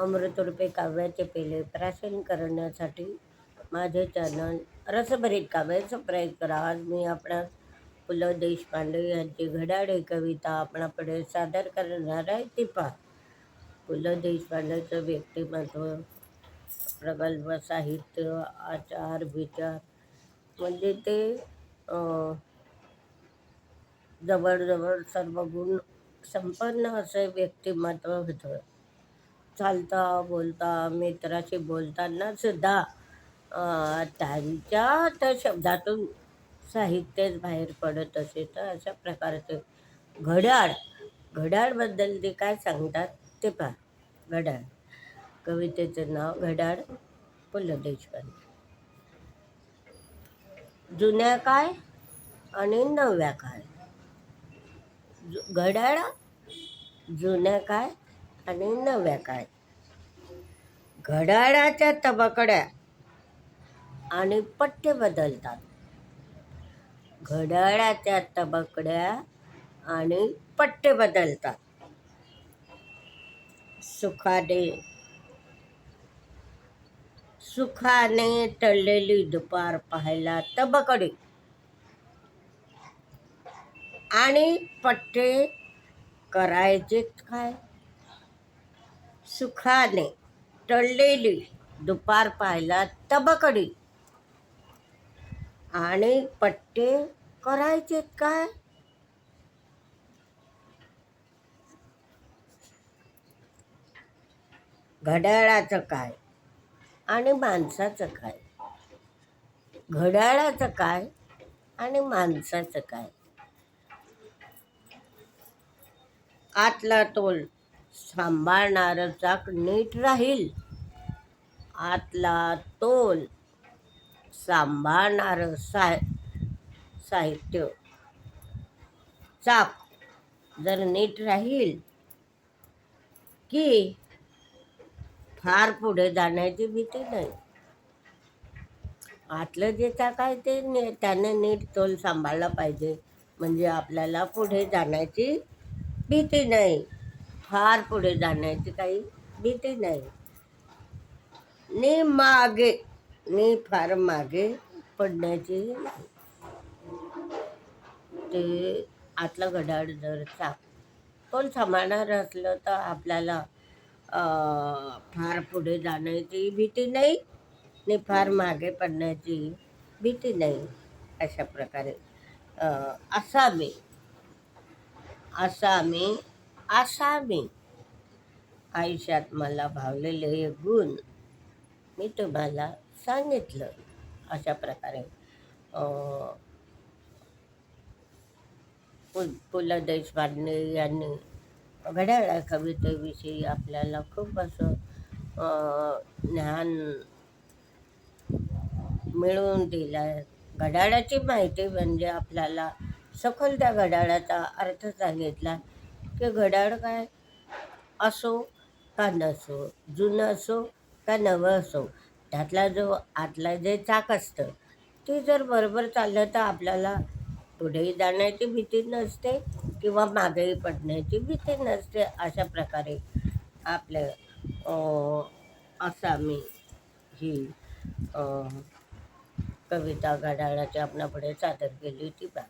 अमृतरूपे काव्याचे पेले प्राशन करण्यासाठी माझे चॅनल रसभरीत काव्य सबस्क्राईब करा. आज मी आपणास पु ल देशपांडे यांची घडाडे कविता आपणापुढे सादर करणार आहे. ती पहा. पु ल देशपांडेचं व्यक्तिमत्व प्रगल्भ साहित्य आचार विचार म्हणजे ते जवळजवळ सर्व गुण संपन्न असे व्यक्तिमत्व होतं. चालता बोलता मित्राशी बोलताना सुद्धा त्यांच्या त्या शब्दातून साहित्यच बाहेर पडत असे. तर अशा प्रकारचे घड्याळ घड्याळबद्दल ते काय सांगतात ते पहा. घड्याळ. कवितेचं नाव घड्याळ पु ल देशपांडे जुन्या काय आणि नव्या काय जु- घड्याळ जुन्या काय आणि नव्या काय? घड्याळाच्या तबकड्या आणि पट्टे बदलतात. घड्याळाच्या तबकड्या आणि पट्टे बदलतात. सुखाने सुखाने टळलेली दुपार पाहायला तबकडे आणि पट्टे करायचे काय? सुखाने टळलेली दुपार पाहायला तबकडी. आणि पट्टे करायचे काय? घड्याळाचं काय? आणि माणसाचं काय? घड्याळाचं काय? आणि माणसाचं काय? आतला तोल सांभाळणारं चाक नीट राहील. आतला तोल सांभाळणारं साह साहित्य चाक जर नीट राहील की फार पुढे जाण्याची भीती नाही. आतलं जे चाक आहे ते नी त्याने नीट तोल सांभाळला पाहिजे. म्हणजे आपल्याला पुढे जाण्याची भीती नाही. फार पुढे जाण्याची काही भीती नाही. नी मागे नी फार मागे पडण्याची नाही. ते आतलं घड्याळ जर चा कोण सांभाळणार असलं तर आपल्याला फार पुढे जाण्याची भीती नाही आणि फार मागे पडण्याची भीती नाही. अशा प्रकारे असा मी असा मी असा मी. आयुष्यात मला भावलेले हे गुण मी तुम्हाला सांगितलं. अशा प्रकारे पु पु ल देशपांडे यांनी घड्याळ्या कवितेविषयी आपल्याला खूप असं ज्ञान मिळवून दिलं आहे घड्याळाची माहिती म्हणजे आपल्याला सखोल त्या घड्याळाचा अर्थ सांगितला. की घड्याळ काय असो का नसो जुनं असो का नवं असो त्यातला जो आतला जे चाक असतं ते जर बरोबर चाललं तर आपल्याला पुढेही जाण्याची भीती नसते किंवा मागेही पडण्याची भीती नसते. अशा प्रकारे आपलं असा मी ही कविता घड्याळाची आपणापुढे सादर केली होती बा.